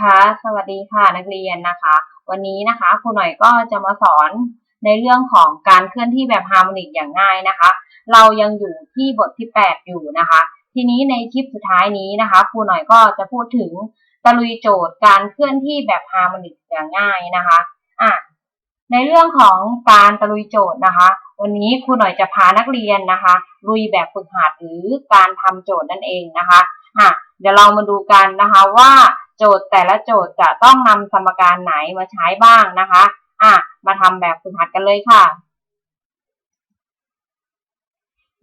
ค่ะ สวัสดีค่ะนักเรียนนะคะ วันนี้นะคะครูหน่อยก็จะมาสอนในเรื่องของการเคลื่อนที่แบบฮาร์โมนิกอย่างง่ายนะคะ เรายังอยู่ที่บทที่ 8 อยู่นะคะ ทีนี้ในคลิปสุดท้ายนี้นะคะครูหน่อยก็จะพูดถึงตะลุยโจทย์การเคลื่อนที่แบบฮาร์โมนิกอย่างง่ายนะคะอะในเรื่องของการตะลุยโจทย์นะคะ วันนี้ครูหน่อยจะพานักเรียนนะคะลุยแบบฝึกหัดหรือการทำโจทย์นั่นเองนะคะอะเดี๋ยวเรามาดูกันนะคะว่า โจทย์แต่ละโจทย์จะต้องนำสมการไหนมาใช้บ้างนะคะ อะ มาทำแบบฝึกหัดกันเลยค่ะ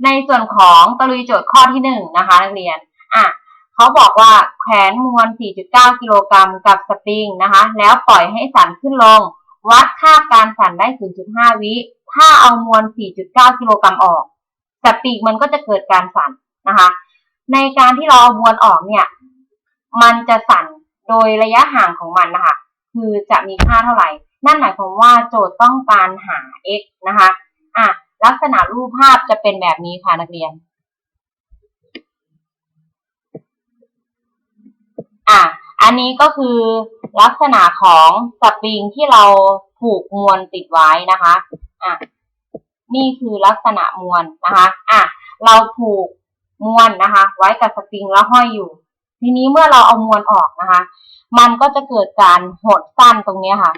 ในส่วนของตะลุยโจทย์ข้อที่หนึ่งนะคะนักเรียน อะเขาบอกว่าแขวนมวล 4.9 กิโลกรัมกับสปริงนะคะ แล้วปล่อยให้สั่นขึ้นลง วัดค่าการสั่นได้ 0.5 วิ ถ้าเอามวล 4.9 กิโลกรัมออก สปริงมันก็จะเกิดการสั่นนะคะ ในการที่เราเอามวลออกเนี่ย มันจะสั่น โดยระยะห่างของมันนะคะคือจะมีค่าเท่าไหร่ นั่นหมายความว่าโจทย์ต้องการหา x นะคะอะลักษณะรูปภาพจะเป็นแบบนี้ค่ะนักเรียนอะอันนี้ก็คือลักษณะของสปริงที่เราผูกมวลติดไว้นะคะอะนี่คือลักษณะมวลนะคะอะเราผูกมวลนะคะ ไว้กับสปริงแล้วห้อยอยู่ ทีนี้เมื่อเราเอามวลออกนะคะ มันก็จะเกิดการหดสั้นตรงนี้ค่ะ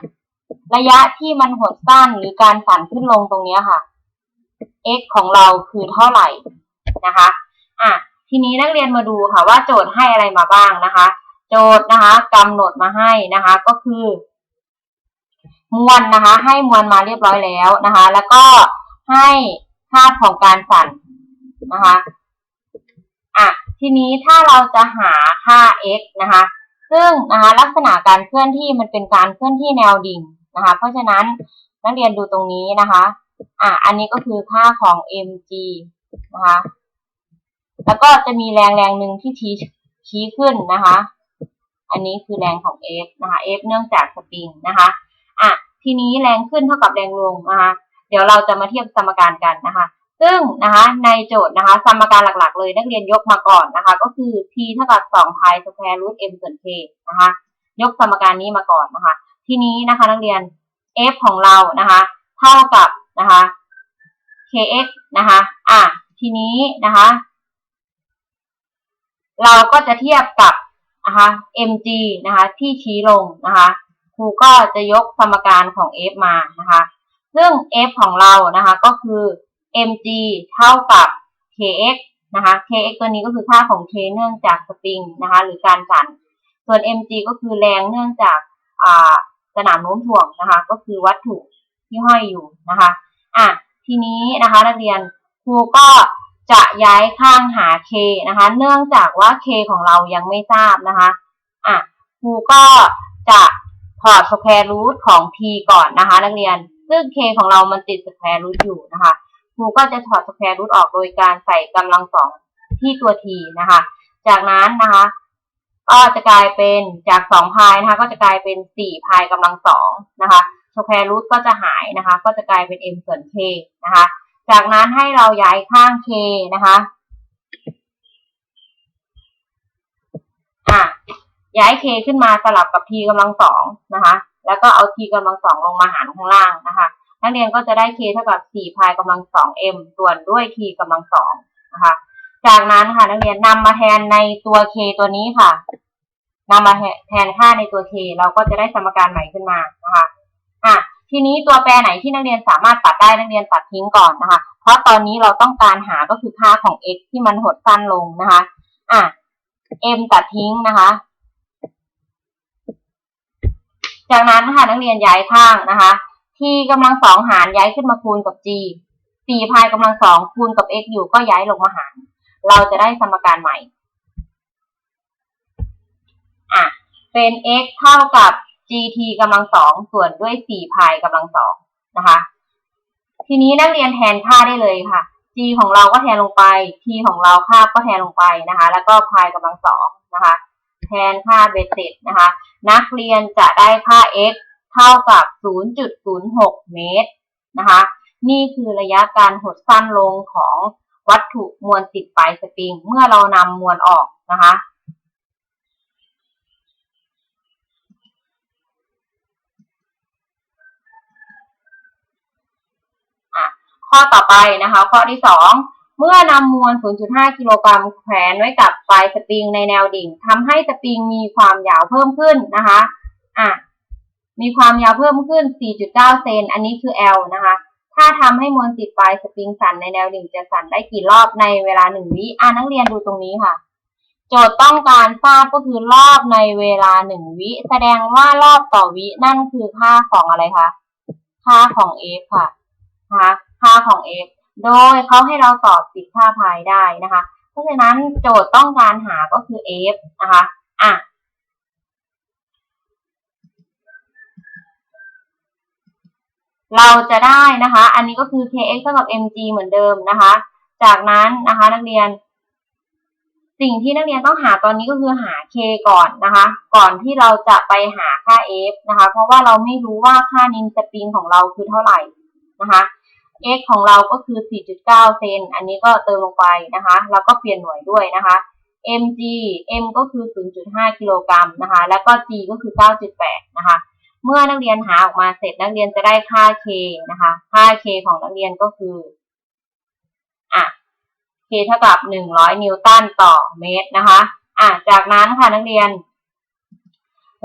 ระยะที่มันหดสั้นหรือการสั่นขึ้นลงตรงนี้ค่ะ x ของเราคือเท่าไหร่นะคะ อะ ทีนี้นักเรียนมาดูค่ะว่าโจทย์ให้อะไรมาบ้างนะคะ โจทย์นะคะกำหนดมาให้นะคะ ก็คือ มวลนะคะ ให้มวลมาเรียบร้อยแล้วนะคะ แล้วก็ให้ค่าของการสั่นนะคะ อะ ทีนี้ถ้าเราจะหาค่า x นะคะ ซึ่งนะคะลักษณะการเคลื่อนที่มันเป็นการเคลื่อนที่แนวดิ่งนะคะ เพราะฉะนั้นนักเรียนดูตรงนี้นะคะ อะอันนี้ก็คือค่าของ mg นะคะ แล้วก็จะมีแรงแรงหนึ่งที่ชี้ชี้ขึ้นนะคะ อันนี้คือแรงของ F นะคะ F เนื่องจากสปริงนะคะ อะ ทีนี้แรงขึ้นเท่ากับแรงลงนะคะ เดี๋ยวเราจะมาเทียบสมการกันนะคะ ซึ่งนะคะในโจทย์นะคะสมการหลักๆ เลยนักเรียนยกมาก่อนนะคะ ก็คือ t เท่ากับ2 pi square root m ส่วน k นะคะ ยกสมการนี้มาก่อนนะคะ ทีนี้นะคะนักเรียน f ของเรานะคะ เท่ากับนะคะ kx นะคะอะทีนี้นะคะ เราก็จะเทียบกับนะคะ mg นะคะ ที่ชี้ลงนะคะครูก็จะยกสมการของ f มานะคะ ซึ่ง f ของเรานะคะก็คือ mg เท่ากับ kx นะคะ kx ตัวนี้ก็คือค่าของ k เนื่องจากสปริงนะคะหรือการสั่น ส่วน mg ก็คือแรงเนื่องจากสนามโน้มถ่วงนะคะ ก็คือวัตถุที่ห้อยอยู่นะคะอะทีนี้นะคะนักเรียนครูก็จะย้ายข้างหา k นะคะ เนื่องจากว่า k ของเรายังไม่ทราบนะคะอะครูก็จะถอดสแควร์รูทของ t ก่อนนะคะ นักเรียน ซึ่ง k ของเรามันติดสแควร์รูทอยู่นะคะ ครูก็จะถอดสแควร์รูทออกโดยการใส่กำลังสองที่ตัว t นะคะ จากนั้นนะคะ ก็จะกลายเป็นจาก2พายนะคะ ก็จะกลายเป็น4พายกำลังสองนะคะสแควร์รูทก็จะหายนะคะ ก็จะกลายเป็น m ส่วน k นะคะ จากนั้นให้เราย้ายข้าง k นะคะอะย้าย k ขึ้นมาสลับกับ t กำลังสองนะคะ แล้วก็เอา t กำลังสองลงมาหารข้างล่างนะคะ นักเรียนก็จะได้ k เท่ากับ 4 พายกำลังสอง m ส่วนด้วย t กำลังสองนะคะ จากนั้นค่ะนักเรียนนำมาแทนในตัว k ตัวนี้ค่ะนำมาแทนค่าในตัว k เราก็จะได้สมการใหม่ขึ้นมานะคะอะทีนี้ตัวแปรไหนที่นักเรียนสามารถตัดได้นักเรียนตัดทิ้งก่อนนะคะ เพราะตอนนี้เราต้องการหาก็คือค่าของ x ที่มันหดสั้นลงนะคะ อะ m ตัดทิ้งนะคะ จากนั้นค่ะนักเรียนย้ายข้างนะคะ t กำลังสองหารย้ายขึ้นมาคูณกับ g สี่พายกำลังสองคูณกับ x อยู่ก็ย้ายลงมาหาร เราจะได้สมการใหม่ อะ เป็น x เท่ากับ gt กำลังสองส่วนด้วยสี่พายกำลังสองนะคะ ทีนี้นักเรียนแทนค่าได้เลยค่ะ g ของเราก็แทนลงไป t ของเราค่าก็แทนลงไปนะคะ แล้วก็พายกำลังสองนะคะ แทนค่าเบสเซ็ตนะคะ นักเรียนจะได้ค่า x เท่ากับ 0.06 เมตรนะคะ นี่คือระยะการหดสั้นลงของวัตถุมวลติดปลายสปริง เมื่อเรานำมวลออกนะคะข้อต่อไปนะคะ ข้อที่ 2 เมื่อนำมวล 0.5 กิโลกรัมแขวนไว้กับปลายสปริงในแนวดิ่งทำให้สปริงมีความยาวเพิ่มขึ้นนะคะอะ มีความยาวเพิ่มขึ้น 4.9 เซน อันนี้คือ L นะคะ ถ้าทำให้มวลติดปลายสปริงสั่นในแนวดิ่งจะสั่นได้กี่รอบในเวลาหนึ่งวิอ่านักเรียนดูตรงนี้ค่ะ โจทย์ต้องการทราบก็คือรอบในเวลาหนึ่งวิแสดงว่ารอบต่อวินั่นคือค่าของอะไรคะ ค่าของ f ค่ะนะคะค่าของ f โดยเขาให้เราตอบติดค่าพายได้นะคะ เพราะฉะนั้นโจทย์ต้องการหาก็คือ f นะคะ อะ เราจะได้นะคะ อันนี้ก็คือ kx เท่ากับ mg เหมือนเดิมนะคะ จากนั้นนะคะนักเรียน สิ่งที่นักเรียนต้องหาตอนนี้ก็คือหา k ก่อนนะคะ ก่อนที่เราจะไปหาค่า f นะคะ เพราะว่าเราไม่รู้ว่าค่านินสปริงของเราคือเท่าไหร่นะคะ x ของเราก็คือ 4.9 เซน อันนี้ก็เติมลงไปนะคะ แล้วก็เปลี่ยนหน่วยด้วยนะคะ mg m ก็คือ 0.5 กิโลกรัมนะคะ แล้วก็ g ก็คือ 9.8 นะคะ เมื่อนักเรียนหาออกมาเสร็จนักเรียนจะได้ค่า k นะคะ ค่า k ของนักเรียนก็คืออะ k เท่ากับ100นิวตันต่อเมตรนะคะอะจากนั้นค่ะนักเรียน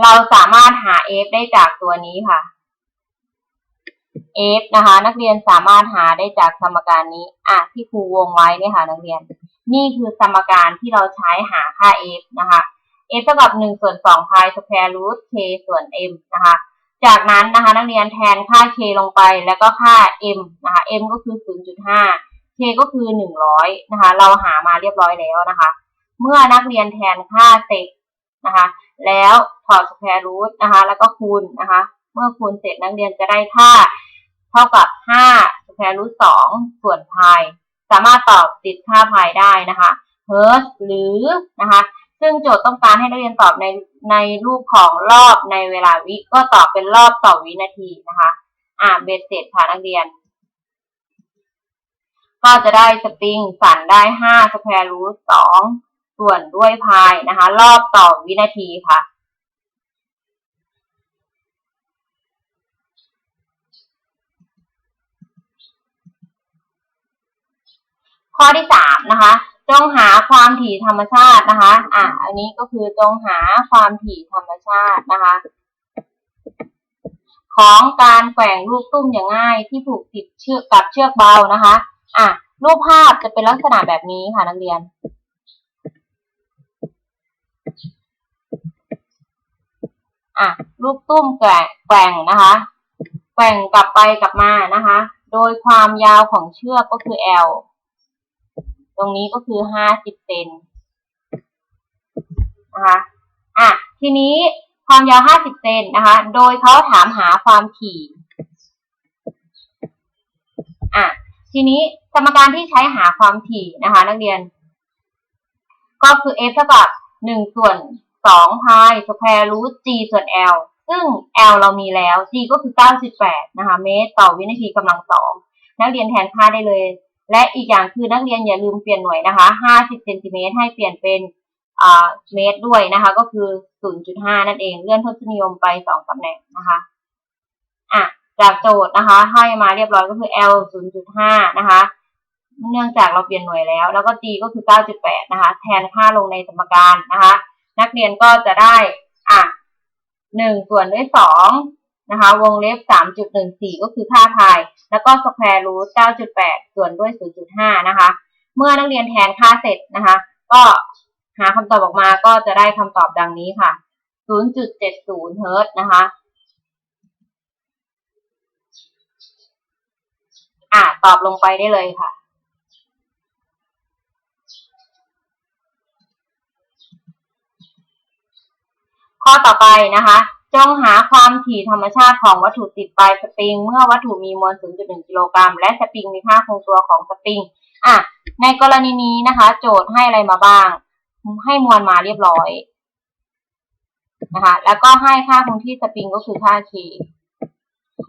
เราสามารถหา f ได้จากตัวนี้ค่ะ f นะคะ นักเรียนสามารถหาได้จากสมการนี้อะที่ครูวงไว้เนี่ยค่ะ นักเรียน นี่คือสมการที่เราใช้หาค่า f นะคะ f เท่ากับ1ส่วน2 pi square root k ส่วน m นะคะ จากนั้นนะคะนักเรียนแทนค่า k ลงไปแล้วก็ค่า m นะคะ m ก็คือ 0.5 k ก็คือ 100 นะคะ เราหามาเรียบร้อยแล้วนะคะ เมื่อนักเรียนแทนค่าเสร็จนะคะ แล้วถอด square root นะคะ แล้วก็คูณนะคะ เมื่อคูณเสร็จนักเรียนจะได้ค่าเท่ากับ5 square root 2ส่วน pi สามารถตอบติดค่า pi ได้นะคะ hertz หรือนะคะ ซึ่งโจทย์ต้องการให้นักเรียนตอบในในรูปของรอบในเวลาวิ ก็ตอบเป็นรอบต่อวินาทีนะคะ อ่าเบสเสร็จค่ะนักเรียน ก็จะได้สปริงสั่นได้5 square root 2ส่วนด้วย pi นะคะ รอบต่อวินาทีค่ะข้อที่สามนะคะ จงหาความถี่ธรรมชาตินะคะ อะ อันนี้ก็คือจงหาความถี่ธรรมชาตินะคะ ของการแกว่งลูกตุ้มอย่างง่ายที่ผูกติดเชือกกับเชือกเบานะคะ อะ รูปภาพจะเป็นลักษณะแบบนี้ค่ะนักเรียน อะ ลูกตุ้มแกว่งแกว่งนะคะ แกว่งกลับไปกลับมานะคะ โดยความยาวของเชือกก็คือ L ตรงนี้ก็คือห้าสิบเซนนะคะอะทีนี้ความยาวห้าสิบเซนนะคะ โดยเขาถามหาความถี่อะทีนี้สมการที่ใช้หาความถี่นะคะ นักเรียน ก็คือ f เท่ากับหนึ่งส่วนสองพายสแควร์รูท g ส่วน l ซึ่ง l เรามีแล้ว g ก็คือเก้าสิบแปดนะคะ เมตรต่อวินาทีกำลังสอง นักเรียนแทนค่าได้เลย และอีกอย่างคือนักเรียนอย่าลืมเปลี่ยนหน่วยนะคะ 50เซนติเมตรให้เปลี่ยนเป็นเมตรด้วยนะคะ ก็คือ 0.5 นั่นเอง เลื่อนทศนิยมไป 2ตำแหน่งนะคะ อะ จากโจทย์นะคะ ให้มาเรียบร้อยก็คือ L 0.5 นะคะ เนื่องจากเราเปลี่ยนหน่วยแล้ว แล้วก็ G ก็คือ 9.8 นะคะ แทนค่าลงในสมการนะคะ นักเรียนก็จะได้ อะ1ส่วนด้วย2 นะคะ วงเล็บ 3.14 ก็คือค่าพาย แล้วก็สแควร์รูท9.8 ส่วนด้วย 0.5 นะคะ เมื่อนักเรียนแทนค่าเสร็จนะคะ ก็หาคำตอบออกมาก็จะได้คำตอบดังนี้ค่ะ 0.70 เฮิร์ตนะคะอะตอบลงไปได้เลยค่ะ ข้อต่อไปนะคะ จงหาความถี่ธรรมชาติของวัตถุติดปลายสปริง เมื่อวัตถุมีมวล 0.1 กิโลกรัม และสปริงมีค่าคงตัวของสปริง อะ ในกรณีนี้นะคะ โจทย์ให้อะไรมาบ้าง ให้มวลมาเรียบร้อยนะคะ แล้วก็ให้ค่าคงที่สปริงก็คือค่า k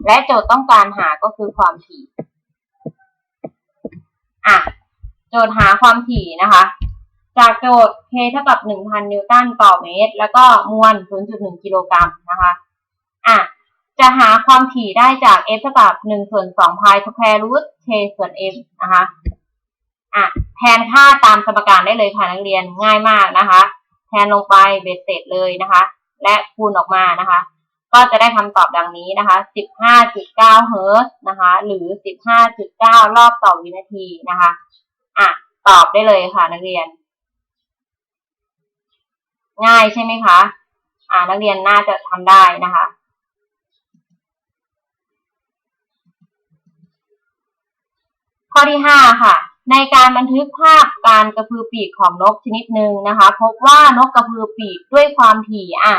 และโจทย์ต้องการหาก็คือความถี่ อะ โจทย์หาความถี่นะคะ จากโจทย์ k เท่ากับ 1,000 นิวตันต่อเมตร แล้วก็มวล 0.1 กิโลกรัมนะคะ อะ จะหาความถี่ได้จาก f เท่ากับหนึ่งส่วนสองพายสแควร์รูท k ส่วน m นะคะ อะ แทนค่าตามสมการได้เลยค่ะนักเรียนง่ายมากนะคะ แทนลงไปเบ็ดเสร็จเลยนะคะ และคูณออกมานะคะ ก็จะได้คำตอบดังนี้นะคะ 15.9 เฮิร์ตนะคะ หรือ 15.9 รอบต่อวินาทีนะคะ อะ ตอบได้เลยค่ะนักเรียน ง่ายใช่ไหมคะ อ่า นักเรียนน่าจะทำได้นะคะ ข้อที่ห้าค่ะ ในการบันทึกภาพการกระพือปีกของนกชนิดหนึ่งนะคะ พบว่านกกระพือปีกด้วยความถี่อะ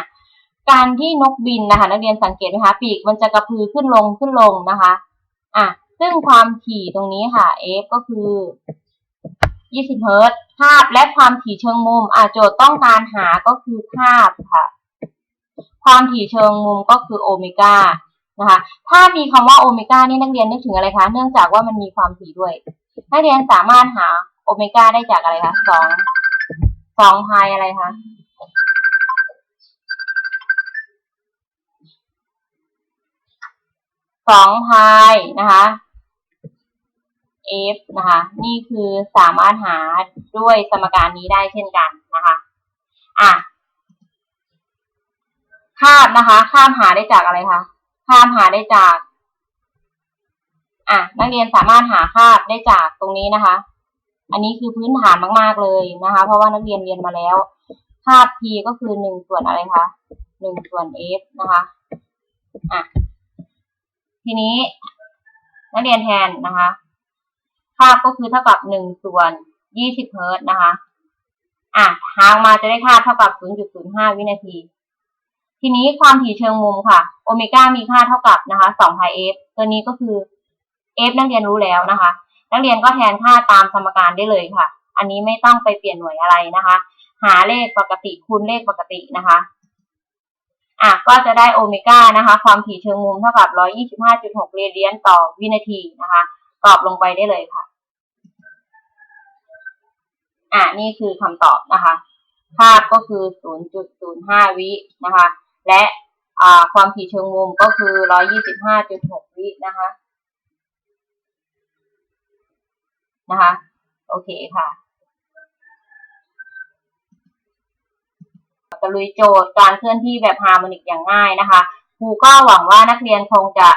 การที่นกบินนะคะ นักเรียนสังเกตไหมคะปีกมันจะกระพือขึ้นลงขึ้นลงนะคะ อะซึ่งความถี่ตรงนี้ค่ะ f ก็คือ 20เฮิรตซ์ภาพและความถี่เชิงมุมอะโจทย์ต้องการหาก็คือภาพค่ะ ความถี่เชิงมุมก็คือโอเมก้านะคะ ถ้ามีคำว่าโอเมก้านี่นักเรียนนึกถึงอะไรคะ เนื่องจากว่ามันมีความถี่ด้วย นักเรียนสามารถหาโอเมก้าได้จากอะไรคะสองสองพายอะไรคะสองพายนะคะ f นะคะ นี่คือสามารถหาด้วยสมการนี้ได้เช่นกันนะคะอะข้ามนะคะ ข้ามหาได้จากอะไรคะข้ามหาได้จาก อะ นักเรียนสามารถหาคาบได้จากตรงนี้นะคะ อันนี้คือพื้นฐานมาก ๆ เลยนะคะ เพราะว่านักเรียนเรียนมาแล้วคาบ p ก็คือหนึ่งส่วนอะไรคะหนึ่งส่วน f นะคะอะทีนี้นักเรียนแทนนะคะาก็คือเท่ากับหนึ่งส่วนยี่สิบเฮิร์ตนะคะ อะหาออกมาจะได้ค่าเท่ากับศูนย์จุดศูนย์ห้าวินาที ทีนี้ความถี่เชิงมุมค่ะ โอเมก้ามีค่าเท่ากับนะคะสองพายเอฟตัวนี้ก็คือ f นักเรียนรู้แล้วนะคะ นักเรียนก็แทนค่าตามสมการได้เลยค่ะ อันนี้ไม่ต้องไปเปลี่ยนหน่วยอะไรนะคะ หาเลขปกติคูณเลขปกตินะคะอะก็จะได้โอเมก้านะคะ ความถี่เชิงมุมเท่ากับ 125.6 เรเดียนต่อวินาทีนะคะ ตอบลงไปได้เลยค่ะ อะนี่คือคำตอบนะคะ ภาพก็คือ 0.05 วินะคะ และความถี่เชิงมุมก็คือ 125.6 วินะคะ นะคะ โอเคค่ะจะลุยโจทย์การเคลื่อนที่แบบฮาร์โมนิกอย่างง่ายนะคะ ครูก็หวังว่านักเรียนคงจะ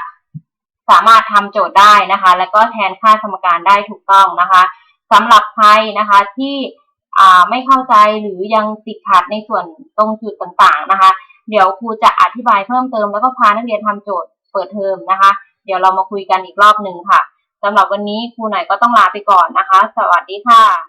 สามารถทำโจทย์ได้นะคะ แล้วก็แทนค่าสมการได้ถูกต้องนะคะ สำหรับใครนะคะที่ไม่เข้าใจหรือยังติดขัดในส่วนตรงจุดต่างๆนะคะ เดี๋ยวครูจะอธิบายเพิ่มเติมแล้วก็พานักเรียนทำโจทย์เปิดเทอมนะคะ เดี๋ยวเรามาคุยกันอีกรอบหนึ่งค่ะสำหรับวันนี้ครูหน่อยก็ต้องลาไปก่อนนะคะ สวัสดีค่ะ